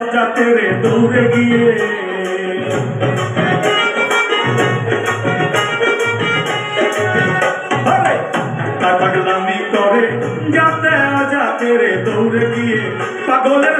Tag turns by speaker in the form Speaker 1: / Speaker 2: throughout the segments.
Speaker 1: যাতে রে দৌড়ে গিয়ে। পাগলামি করে যাতে যাতে রে দৌড়ে গিয়ে পাগলের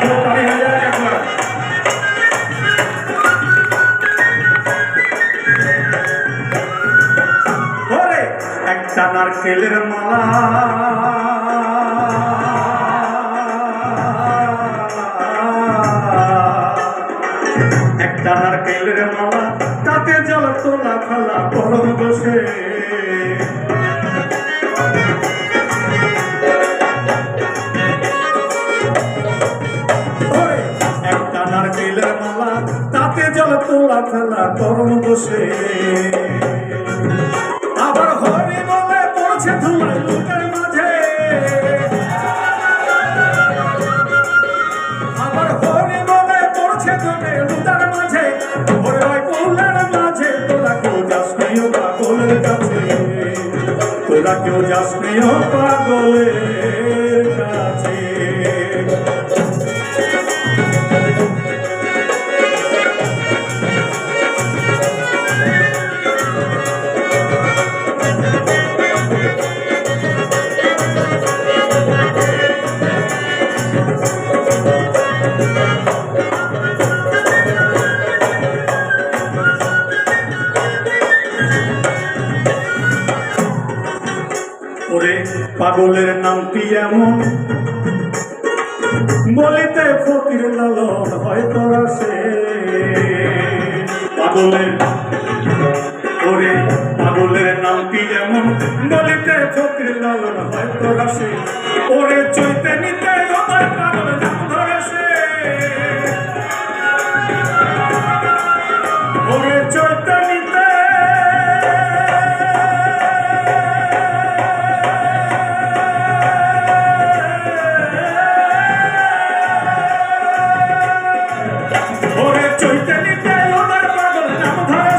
Speaker 1: ছোট তালি হয়ে যাক একবার। ওরে একটা নারকেলের মালা। মালা তাতে জল তোলা খালা গরম বসে। একটা নারকেলের মালা, তাতে জল তোলা খালা তরুণ বসে। কেউ যাস নেই ও পাগলের নামটি এমন? বলিতে ফকির লালন হয় তোরা সে। পাগলের, ওরে, পাগলের নাম নামটি এমন? বলিতে ফকির লালন হয় তোরা সে। ওরে চৈতে নিতে